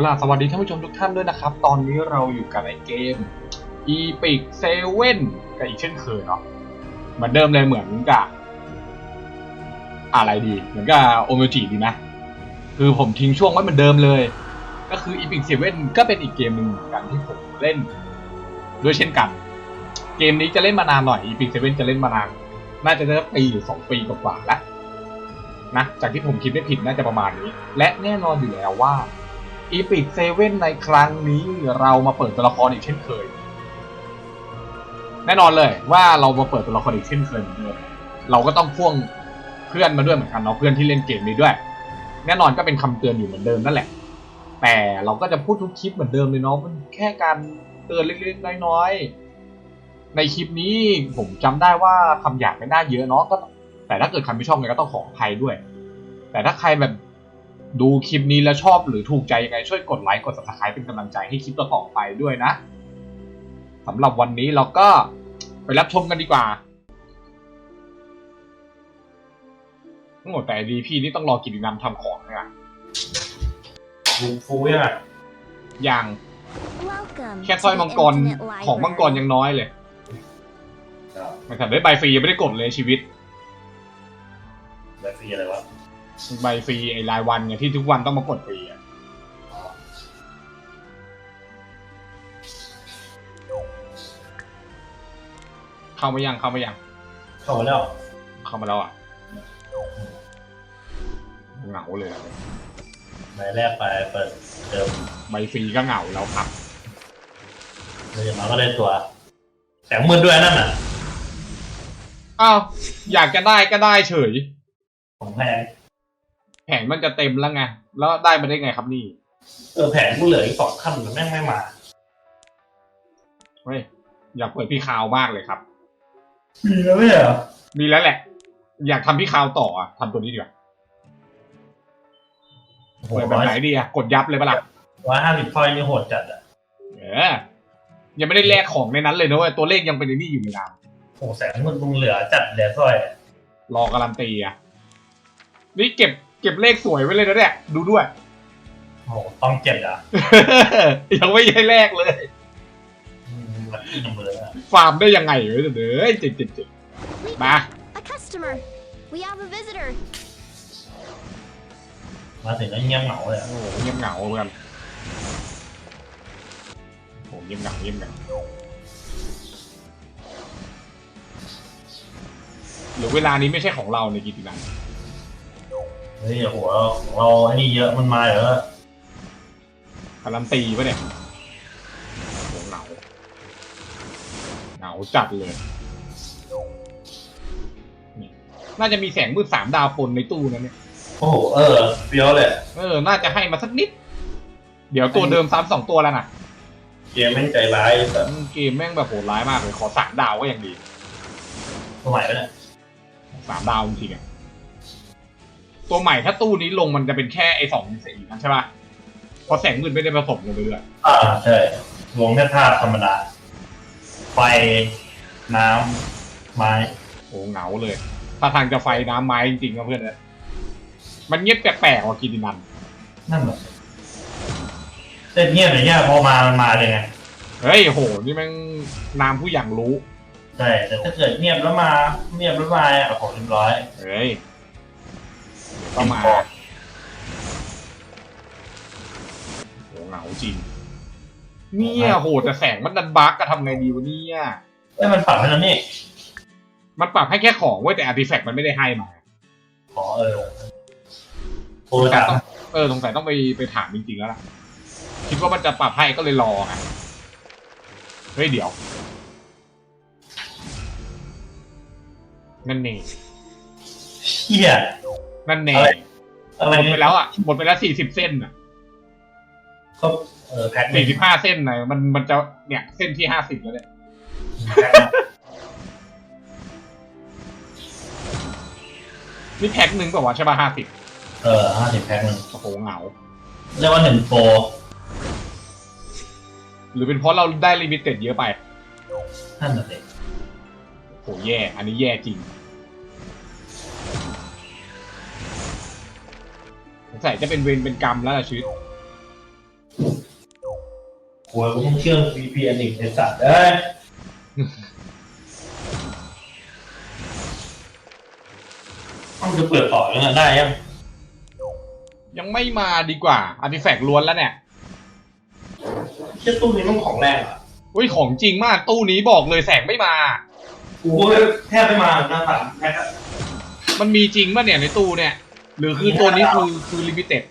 กราบสวัสดีท่านผู้ชมทุกท่านด้วยนะครับ ตอนนี้เราอยู่กับในเกม Epic 7กับอีกเช่นเคยเนาะเหมือนเดิมเลยเหมือนกับ อะไรดีเหมือนกับโอเมจิดีนะคือผมทิ้งช่วงไว้เหมือนเดิมเลย ก็คือ Epic 7ก็เป็นอีกเกมหนึ่งกันที่ผมเล่น ด้วยเช่นกัน เกมนี้จะเล่นมานานหน่อย Epic 7จะเล่นมานาน น่าจะได้ปีหรือสองปีกว่าๆแล้วนะจากที่ผมคิดไม่ผิดน่าจะประมาณนี้ และแน่นอนอยู่แล้วว่า Epic 7ในครั้งนี้เรามาเปิดตัวละครอีกเช่นเคย แน่นอนเลยว่าเรามาเปิดตัวละครอีกเช่นเคยเหมือนเดิมเราก็ต้องพ่วงเพื่อนมาด้วยเหมือนกันเนาะเพื่อนที่เล่นเกมนี้ด้วย แน่นอนก็เป็นคำเตือนอยู่เหมือนเดิมนั่นแหละ แต่เราก็จะพูดทุกคลิปเหมือนเดิมเลยเนาะมันแค่การเตือนเล็กๆน้อยๆในคลิปนี้ผมจำได้ว่าคำหยาบไม่น่าเยอะเนาะก็ แต่ถ้าเกิดใครไม่ชอบไงก็ต้องขออภัยด้วย แต่ถ้าใครแบบ ดูคลิปนี้แล้วชอบหรือถูกใจยังไงช่วยกดไลค์กด subscribe เป็นกำลังใจให้คลิปต่อๆไปด้วยนะสำหรับวันนี้เราก็ไปรับชมกันดีกว่าโอ้แต่ดีพี่นี่ต้องรอกิจกรรมทำของเนี่ยฟูฟูยังไงอย่าง Welcome แค่สร้อยมังกร to the Infinite ของมังกร Library. ยังน้อยเลยมันแต่ได้ใบฟรียังไม่ได้กดเลยชีวิตแบบฟรีอะไรวะ ใบฟรีไอ้รายวันไงที่ทุกวันต้องมากดฟรีอะเข้ามายังเข้ามายังเข้ามาแล้วเข้ามาแล้วอะเหงาเลยอะใบแรกไปเปิดเดิมใบฟรีก็เหงาแล้วครับเลยมาก็ได้ตัวแสงมืดด้วยนั่นน่ะอ้าวอยากจะได้ก็ได้เฉยของแพง แผงมันจะเต็มแล้วไง แล้วได้มาได้ไงครับนี่ เออแผงกูเหลืออีกสองขั้นแต่แม่งไม่มา เฮ้ย อยากเปิดพี่คาวมากเลยครับ มีแล้วไม่เหรอมีแล้วแหละ อยากทำพี่คาวต่ออะทำตัวนี้ดีกว่าโอ้โหเปิดแบบร้อยไหนดีอะกดยับเลยปะล่ะ ร้อยห้าสิบพอยนี่โหดจัดอะเออ ยังไม่ได้แลกของในนั้นเลยนะเว้ยตัวเลขยังเป็นในนี่อยู่เลยนะโอ้โหแสงมืดมึงเหลือจัดเหลือสร้อยอะรอการันตีอะนี่เก็บ เก็บเลขสวยไว้เลยนะเนี่ยดูด้วย โอ้โหต้องเจ็ดอะยังไม่ได้แลกเลยอืมลัคกี้นัมเบอร์อะฟาร์มได้ยังไงเว้ยเด้อเจ็ดเจ็ดเจ็ด We มา a customer. We have a visitor. มาถึงแล้วเงียบเหงาเลยอะโอ้โหเงียบเหงาเหมือนกันโอ้โหเงียบเหงาเงียบเหงาหรือเวลานี้ไม่ใช่ของเราในกิจกรรม เฮ้ยโอ้โหเราของเราไอ้นี่เยอะมันมาเยอะการันตีปะเนี่ยโหเหงาเหงาจัดเลยนี่น่าจะมีแสงมืดสามดาวปนในตู้นั้นเนี่ย โอ้โหเออเฟี้ยวเลยเออ น่าจะให้มาสักนิด เดี๋ยวตัวเดิมซ้ำสองตัวแล้วนะเกมแม่งใจร้ายแต่อืมเกมแม่งแบบโหดร้ายมากเลย ขอสามดาวก็ยังดีตัวใหม่ไปเนี่ยสามดาวจริงๆอะ ตัวใหม่ถ้าตู้นี้ลงมันจะเป็นแค่ไอ้สองสีนั้นใช่ปะเพราะแสงมืดไม่ได้ผสมลงไปด้วยอ่าใช่วงแค่ธาตุธรรมดา ไฟ น้ำไม้ โอ้เหงาเลย ถ้าทางจะไฟน้ำไม้จริงๆนะเพื่อนเลยมันเงียบแปลกๆกว่ากินนันนั่นแหละเต้นเงียบอย่างเงี้ยพอมามันมาเลยไงเฮ้ยโหนี่แม่งนามผู้อย่างรู้ ใช่แต่ถ้าเกิดเงียบแล้วมา เงียบแล้วมาอะโอ้โหเรียบร้อย เฮ้ยเดี๋ยว ก็มาโหเหงาจริง เนี่ยโหแต่แสงมันดันบั๊กก็ทำไงดีวะเนี่ยเอ้ยมันปรับให้แล้วนี่ มันปรับให้แค่ของเว้ยแต่อาร์ติแฟกต์มันไม่ได้ให้มาขอเออโทรถามเออสงสัยต้องไปไปถามจริงๆแล้วล่ะ คิดว่ามันจะปรับให้ก็เลยรอไงเฮ้ยเดี๋ยวนั่นเองเฮีย นั่นเออะไรงอะไรหมดไปเนี่ยแล้วอะหมดไปแล้วสี่สิบเส้นอะเขาเออแพ็คหนึ่สี่งสิบห้าเส้นนะมันมันจะเนี่ยเส้นที่ห้าสิบแล้วเนี่ยแพ็คหนึ่งนี่แพ็คหนึ่งกว่าใช่ป่ะห้าสิบเออห้าสิบแพ็คหนึ่งโอ้โหเหงาเรียกว่าหนึ่งโปรหรือเป็นเพราะเราได้ลิมิเต็ดเยอะไปนั่นน่ะสิโหแย่ อันนี้แย่จริง สงสัยจะเป็นเวรเป็นกรรมแล้วล่ะชีวิตโอ้ยกูต้องเชื่อม VPN อีกไอ้สัตว์เอ้ยต้องจะเปิดต่อยังไงได้ยังยังไม่มาดีกว่าอาร์ติแฟกต์ล้วนแล้วเนี่ยเชื่อตู้นี้ต้องของแรงอะอุ้ยของจริงมากตู้นี้บอกเลยแสงไม่มา กูก็แทบไม่มาหน้าสามแพ็คอะมันมีจริงป่ะเนี่ยในตู้เนี่ย หรือคือตัวนี้คือคือลิมิเต็ด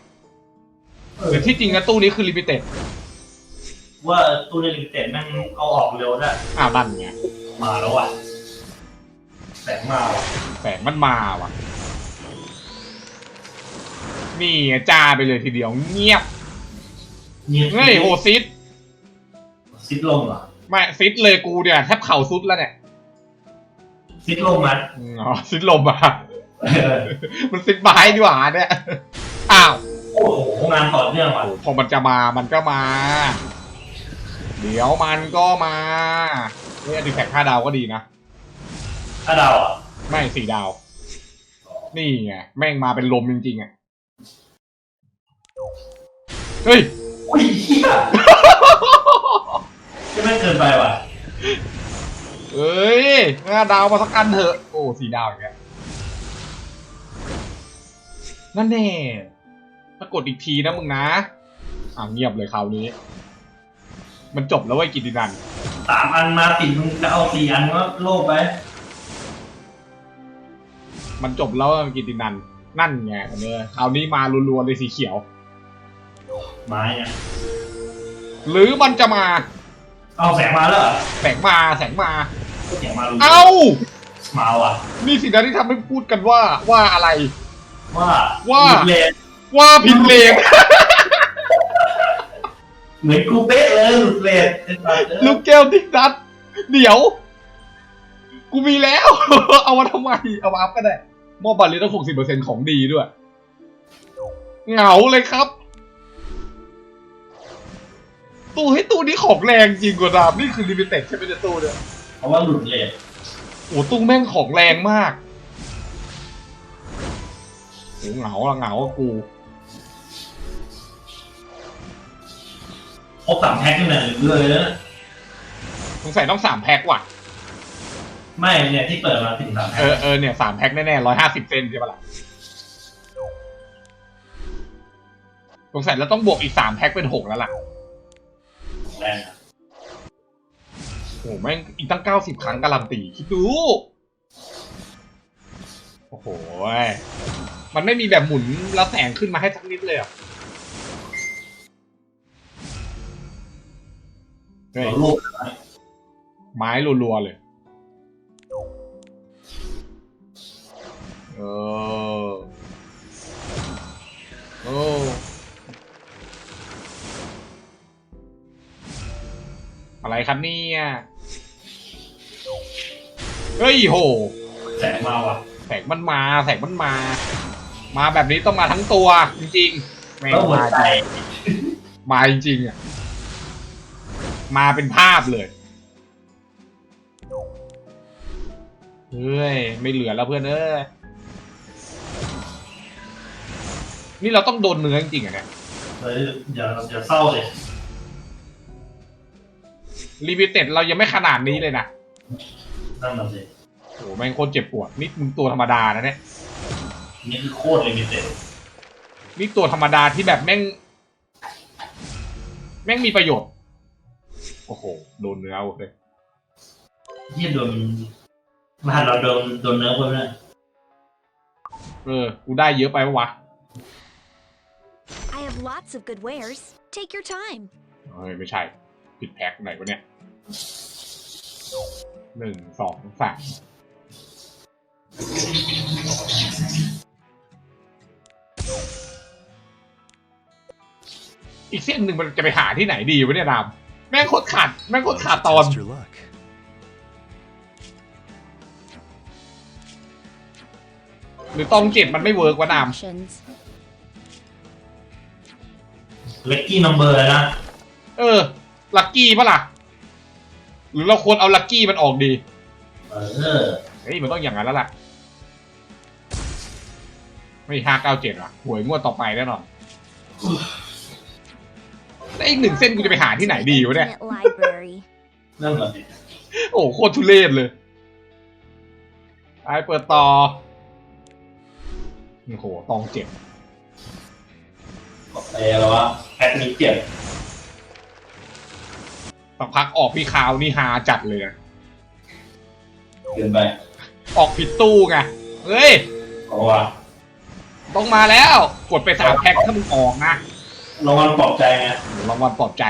หรือที่จริงนะตู้นี้คือลิมิเต็ดว่าตู้ในลิมิเต็ดแม่งเอาออกเร็วด้วยอ้าวนั่นไงมาแล้วว่ะแสงมาว่ะแสงมันมาว่ะนี่ไงจ้าไปเลยทีเดียวเงียบนี่เฮ้ยโหซิดซิดลมเหรอไม่ซิดเลยกูเนี่ยแทบเข่าซุดแล้วเนี่ยซิดลมมันอ๋อซิดลมอะเออ มันซิดไม้ดีกว่าเนี่ยอ้าวโอ้โหงานต่อเนื่องว่ะพอมันจะมามันก็มา เดี๋ยวมันก็มาเฮ้ยอันดีแฟกห้าดาวก็ดีนะถ้าเดาอะไม่สี่ดาว นี่ไงแม่งมาเป็นลมจริงๆอะเฮ้ยอุ้ยเหี้ยจะไม่งเกินไปว่ะเอ้ยห้าดาวมาสักอันเถอะ โอ้สี่ดาวอย่างเงี้ย นั่นแน่ถ้ากดอีกทีนะมึงนะอ่าเงียบเลยคราวนี้ มันจบแล้วเว้ยกิตตินันสามอันมาติดมึงจะเอาสี่อันก็โลกไปมันจบแล้วอะกิตตินันนั่นไงเนอคราวนี้มารัวๆเลยสีเขียว ไม้เนี่ยหรือมันจะมาเอาแสงมาแล้วเหรอแสงมาแสงมา แสงมารู้เอ้า มาว่ะ นี่สินะที่ทำให้พูดกันว่าว่าอะไร ว่าว่าหยุดเลนว่าพินเลนเหมือนกูเป๊ะเลยหลุดเลนไอ้สัสเอ้ยลูกแก้วติ๊กดัดเดี๋ยว กูมีแล้ว เอามาทำไม เอามาอัพก็ได้มอบบัตรเลยต้องหกสิบเปอร์เซ็นของดีด้วย เหงาเลยครับ ตู้ให้ตู้นี้ของแรงจริงกว่าดามนี่คือลิมิเต็ดใช่ไหมเนี่ยตู้เนี่ยเพราะว่าหลุดเลนโอ้ตู้แม่งของแรงมาก โอ้เหงาละเหงาอะกูครบสามแพ็คนี่แหละเหลือเลยนะสงสัยต้องสามแพ็คว่ะ ไม่เนี่ยที่เปิดมาถึงสามแพ็เอคอเออเนี่ยสามแพ็คแน่ๆร้อยห้าสิบเซนใช่ปะล่ะสงสัยเราต้องบวกอีกสามแพ็คเป็นหกแล้วล่ะแรงอะโอ้โหแม่งอีกตั้งเก้าสิบครั้งการันตีคิดดู โอ้โหย มันไม่มีแบบหมุนแล้วแสงขึ้นมาให้สักนิดเลยเหรอะเฮ้ยเราโลกนะไม้รัวๆเลย เออ โอ้อะไรครับเนี่ยเฮ้ยโห แสงมาว่ะ แสงมันมา แสงมันมา มาแบบนี้ต้องมาทั้งตัวจริงๆแม่งแล้วหัวมาใจจริงมาจริงๆอะมาเป็นภาพเลยเฮ้ยไม่เหลือแล้วเพื่อนเอ้ยนี่เราต้องโดนเนื้อจริงๆอะเนี่ยเฮ้ยอย่าอย่าเศร้าเลยลิมิเต็ดเรายังไม่ขนาดนี้เลยนะนั่นน่ะสิโอ้โหแม่งโคตรเจ็บปวดนี่มึงตัวธรรมดานะเนี่ย นี่คือโคตรลิมิเต็ดนี่ตัวธรรมดาที่แบบแม่ง แม่งมีประโยชน์ โอ้โห โดนเนื้อเลยที่โดนบ้านเราโดนโดนเนื้อเพิ่มเลยเออ กูได้เยอะไปปะวะ I have lots of good wares. Take your time. เฮ้ยไม่ใช่ ผิดแพ็คไหนวะเนี่ยหนึ่งสองสาม อีกเส้นหนึ่งมันจะไปหาที่ไหนดีวะเนี่ยนามแม่งโคตรขาดแม่งโคตรขาดตอน Test your luck. หรือตองเจ็ดมันไม่เวิร์กวะนาม Options. เล็กกี้นัมเบอร์นะ เออ ลักกี้ปะล่ะ หรือเราควรเอาลักกี้มันออกดี เออ เฮ้ย มันต้องอย่างนั้นแล้วล่ะ ไม่ห้าเก้าเจ็ดว่ะหวยงวดต่อไปแน่นอน ไอ้อีกหนึ่งเส้นกูจะไปหาที่ไหนดีวะเนี่ย Infinite library. นั่นเหรอสิโอ้โหโคตรทุเรศเลยไปเปิดต่อ โอ้โห ตองเจ็บ บอกแต่แล้วว่าแพทนี้เจ็บสักพักออกพี่คาวนี่ฮาจัดเลยอะเกินไปออกผิดตู้ไง เฮ้ย เพราะว่า ต้องมาแล้ว กดไปสามแพ็คถ้ามึงออกนะ รางวัลปลอบใจไงเดี๋ยวรางวัลปลอบใจ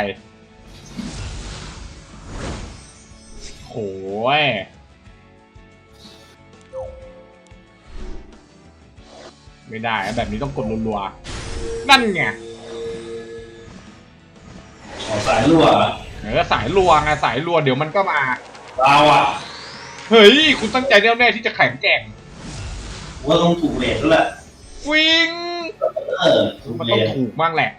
โหยไม่ได้อะแบบนี้ต้องกดรัวๆ นั่นไง ขอสายรั่วเออสายรัวไงสายรัวเดี๋ยวมันก็มา เราอะเฮ้ย คุณตั้งใจแน่วแน่ที่จะแข่งแกร่ง ว่าต้องถูกเลทแล้วแหละวิงเออถูกมันเลต้องทถูกมากแหละ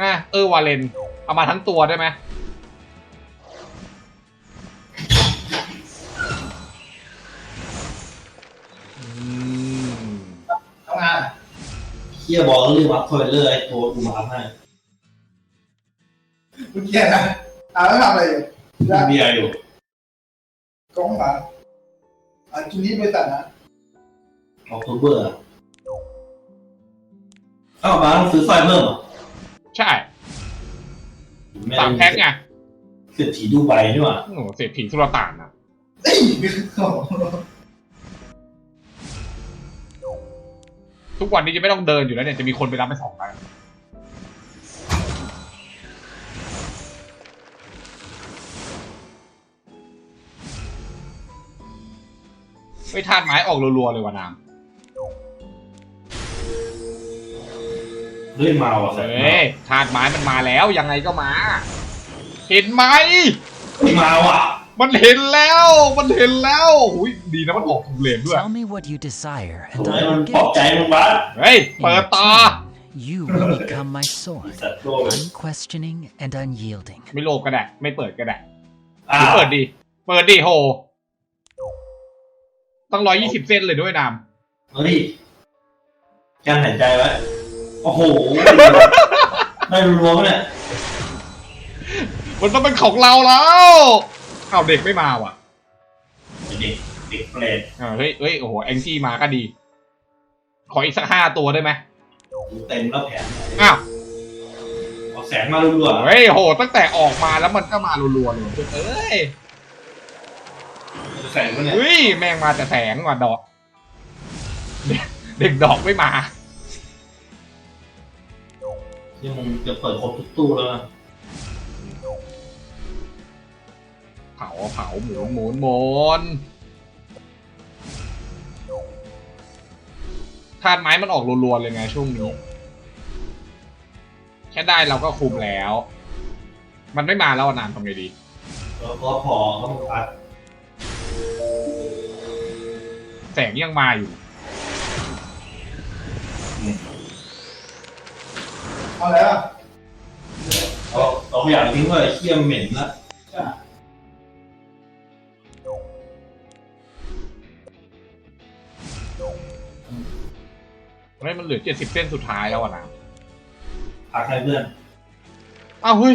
อะเออวาเลนเอามาทั้งตัวได้ไหมอืมทำงานเฮียบอกเรื่องวัดทอยเลอร์ไอ้ตัวกูมาให้เมื่อกี้นะอ่าแล้วทำอะไรอยู่มีแล้วเบียร์อยู่กล้องมาอ่าจุนี้บริษัทนะออกตัวเบอร์อ้าวมาต้องซื้อสร้อยเพิ่มเหรอ ใช่สามแพ็คไงเศรษฐีดูใบนี่หว่าโอ้โหเศรษฐีสุลต่านนะเอ้ยโอ้โหทุกวันนี้จะไม่ต้องเดินอยู่แล้วเนี่ยจะมีคนไปรับไปสองไปไปทานไม้ออกรัวๆเลยว่ะนาง เฮ้ยมาว่ะแสบเฮ้ยธาตุไม้มันมาแล้วยังไงก็มา เห็นไหมเฮ้ยมาว่ะมันเห็นแล้ว มันเห็นแล้วหุยดีนะมันออกถูกเลนด้วย Tell me what you desire, ถู and กให้ I มัน will ปลอบ give ใจ it. มึงบ้าเฮ้ย In เปิดตา return, you will become my sword, สัตว์โลก unquestioning and unyielding. ไม่โลภก็ได้ไม่เปิดก็ได้หอ้ารือวเปิดดีเปิดดีโหต้องร้อยยี่สิบเส้นเลยด้วยนามเฮ้ยการหายใจไว้ โอ้โห ได้รวมๆเนี่ย มันต้องเป็นของเราแล้วเอาวเด็กไม่มาว่ะเด็กเด็กเปรตเออเฮ้ยเฮ้ยโอ้โหแองจี้มาก็ดี ขออีกสักห้าตัวได้ไหมเต็มแล้วแผนอ้าวเอาแสงมารัวๆเฮ้ยโห ตั้งแต่ออกมาแล้วมันก็มารัวๆเลยเอ้ยแสงวะเนี่ยเฮ้ยแม่งมาแต่แสงว่ะดอก เด็กเด็กดอกไม่มา ที่มึงจะเปิดครบทุกตู้แล้วนะเผาเผาหมุนหมุนหมุนธาตุไม้มันออกรัวๆเลยไงช่วงนี้ แค่ได้เราก็คุมแล้ว มันไม่มาแล้วอะนานทำไงดีแล้วก็พอก็มึงพัดแสงยังมาอยู่ เอาอะไรอะเอาเอาขยะทิ้งไว้เขี้ยมเหม็นละอะเฮ้ยมันเหลือเจ็ดสิบเส้นสุดท้ายแล้วอะนะพักให้เพื่อน อ้าวเฮ้ย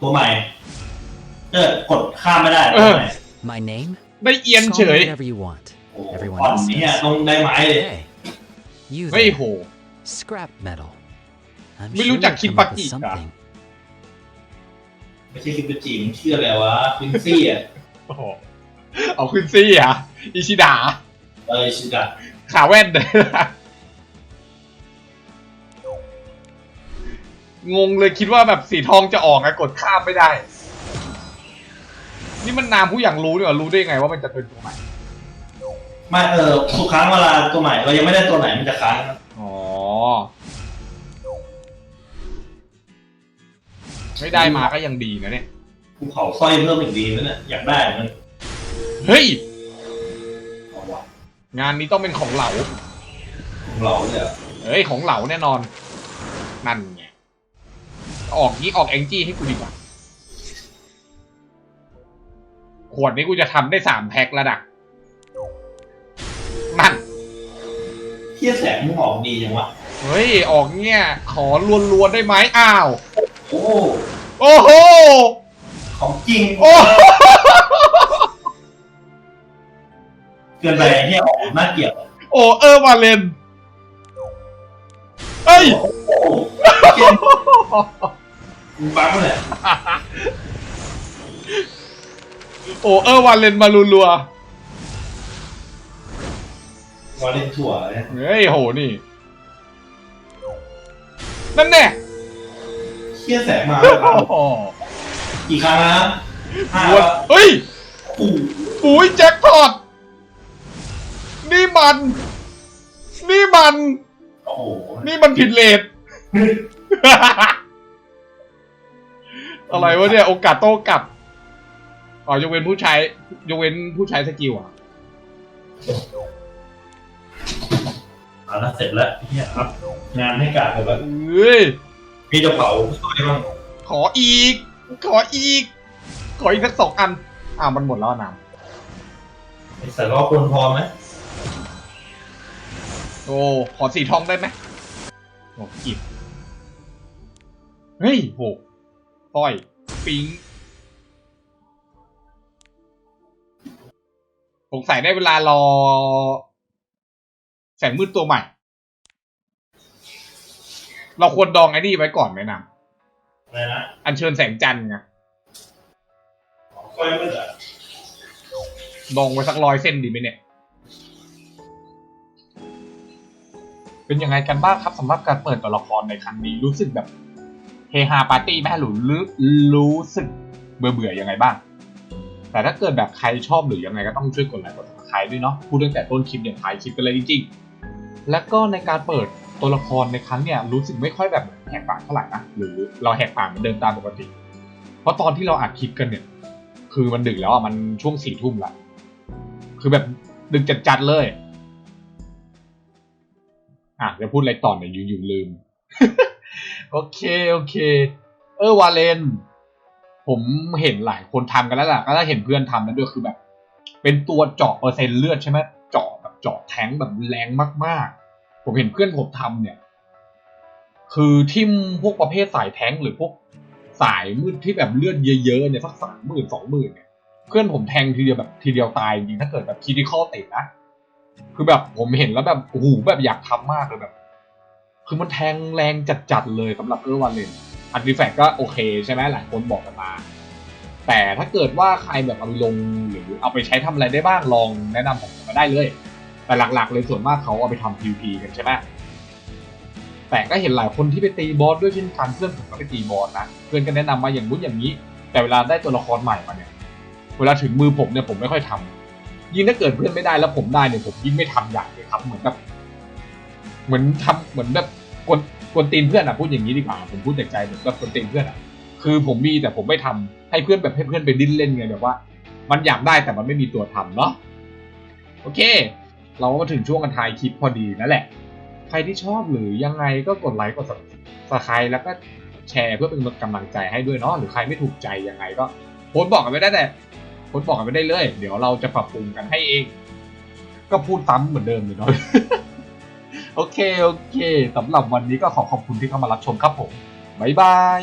ตัวใหม่ เออกดข้ามไม่ได้เออตัวใหม่ My name? ได้เอียน Call เฉ me ย whatever you want. โอ้โห Everyone อ่อน else นี้อะ does. ต้องได้ไม้เลย Hey, you เฮ้ย there, โห scrap metal. I'm ไม่ sure รู้จัก you'll คิม come ปา up กิ with อะ something. ไม่ใช่คิปจิมงเชื่ออะไรวะพินซี่อะโอ้โหเอาขึ้นซี่อะอิชิดาเออชิดะขาแว่นเลยงงเลยคิดว่าแบบสีทองจะออกอะกดข้ามไม่ได้ นี่มันนามผู้อย่างรู้เนี่ยรู้ได้ไงว่ามันจะเป็นตัวไหนไม่เออทุกครั้งเวลาตัวใหม่เรายังไม่ได้ตัวไหนมันจะค้างอ๋อ ไม่ได้มาก็ยังดีนะเนี่ย ภูเขาสร้อยเพิ่มอีกดีนั่นน่ะอยากได้มันเฮ้ย เอาวะงานนี้ต้องเป็นของเหลา ของเราเนี่ยเฮ้ย ของเหลาแน่นอน นั่นไง ออกนี้ออกแองจี้ให้กูดีกว่า ขวดนี้กูจะทำได้สามแพ็คแล้วนะนั่นเที่ยแสงมึงออกดีจังวะ เฮ้ย ออกเนี่ย ขอลวนๆได้ไหมอ้าว โอ้โอ้โห ของจริงโอ้โหเกินไปเนี่ยออกน่าเกลียดโอ้เออวาเลนเอ้ย โอ้โหเกลียดบ้าเลยโอ้เออวาเลนมารัววาเลนถั่วเนี่ยๆเฮ้ยโหนี่ นั่นแน่เชี่ยแสงมาแล้วครับโอ้โหกี่ครั้งนะห้าวนเฮ้ยโอ้โหปุ๋ยแจ็คพอตนี่มัน นี่มัน โอ้โหนี่มันผิดเลท อะไรวะเนี่ย โอกาสโต้กลับอ๋อยกเว้นผู้ใช้ยกเว้นผู้ใช้สกิลอะเอาละเสร็จแล้วเนี่ยครับ งานให้กาดเลยแบบเอ้ยมีจะเผาสวยบ้างขออีก ขออีก ขออีกสักสองอันอ้าวมันหมดแล้วน้ไอ้สารล้อควรพอไหมำโอ้ขอสีทองได้ไหมโอ้กิบเฮ้ยโหต้อยปิงสงสัยได้เวลารอ แสงมืดตัวใหม่ เราควรดองไอ้นี่ไว้ก่อนไหมนะอะไรนะอัญเชิญแสงจันทร์ไงค่อยมืดอะดองไว้สักร้อยเส้นดีไหมเนี่ย เป็นยังไงกันบ้างครับสำหรับการเปิดตัวละครในครั้งนี้ รู้สึกแบบเฮฮาปาร์ตี้ไหมหรือรู้รู้สึกเบื่อเบื่อๆยังไงบ้าง แต่ถ้าเกิดแบบใครชอบหรือยังไงก็ต้องช่วยกดไลค์กดติดตามด้วยเนาะพูดตั้งแต่ต้นคลิปเนี่ยถ่ายคลิปไปเลยจริงๆ แล้วก็ในการเปิด ตัวละครในครั้งเนี่ยรู้สึกไม่ค่อยแบบแหกปากเท่าไหร่นะหรือเราแหกปากเหมือนเดิมตามปกติ เพราะตอนที่เราอัดคลิปกันเนี่ย คือมันดึกแล้วอะมันช่วงสี่ทุ่มละคือแบบดึกจัดๆเลยอะจะพูดอะไรต่อเนี่ยอยู่ๆลืม โอเคโอเค เออวาเลน ผมเห็นหลายคนทำกันแล้วล่ะก็ถ้เห็นเพื่อนทำนั่นด้วยคือแบบ เป็นตัวเจาะเปอร์เซ็นต์เลือดใช่ไหมเจาะแบบเจาะแทงแบบแรงมาก ผมเห็นเพื่อนผมทำเนี่ย คือทิมพวกประเภทสายแทงหรือพวกสายมืดที่แบบเลือดเยอะๆเนี่ยสักสามหมื่นสองหมื่นเนี่ยเพื่อนผมแทงทีเดียวแบบทีเดียวตายจริงถ้าเกิดแบบคีดิคอลติดนะคือแบบผมเห็นแล้วแบบโอ้โหแบบอยากทำมากเลยแบบ คือมันแทงแรงจัดๆเลยสำหรับเออร์วันเลนอันดิแฟกก็โอเคใช่ไหมหลายคนบอกกันมาแต่ถ้าเกิดว่าใครแบบเอาลงหรือเอาไปใช้ทำอะไรได้บ้างลองแนะนำผมมาได้เลย แต่หลักๆ เลยส่วนมากเขาเอาไปทำ PVP กันใช่ไหมแต่ก็เห็นหลายคนที่ไปตีบอสด้วยเช่นกันเพื่อนผมก็ไปตีบอสนะเพื่อนก็แนะนำมาอย่างนู้นอย่างนี้ แต่เวลาได้ตัวละครใหม่มาเนี่ยเวลาถึงมือผมเนี่ยผมไม่ค่อยทำยิ่งถ้าเกิดเพื่อนไม่ได้แล้วผมได้เนี่ยผมยิ่งไม่ทำอย่างเลยครับ เหมือนแบบเหมือนทำเหมือนแบบกวนกวนตีนเพื่อนอะพูดอย่างนี้ดีกว่าผมพูดจากใจเหมือนแบบกวนตีนเพื่อนอะคือผมมีแต่ผมไม่ทำให้เพื่อนแบบให้เพื่อนไปดิ้นเล่นไงแบบว่า มันอยากได้แต่มันไม่มีตัวทำเนาะโอเค เราก็มาถึงช่วงกันทายคลิปพอดีนั่นแหละ ใครที่ชอบหรือยังไงก็กดไลค์กด subscribe แล้วก็แชร์เพื่อเป็นกำลังใจให้ด้วยเนาะหรือใครไม่ถูกใจยังไงก็โพสต์บอกกันไม่ได้แต่โพสต์บอกกันไม่ได้เลย เดี๋ยวเราจะปรับปรุงกันให้เอง ก็พูดซ้ำเหมือนเดิมเลยเนาะโอเคโอเคสำหรับวันนี้ก็ขอขอบคุณที่เข้ามารับชมครับผมบ๊ายบาย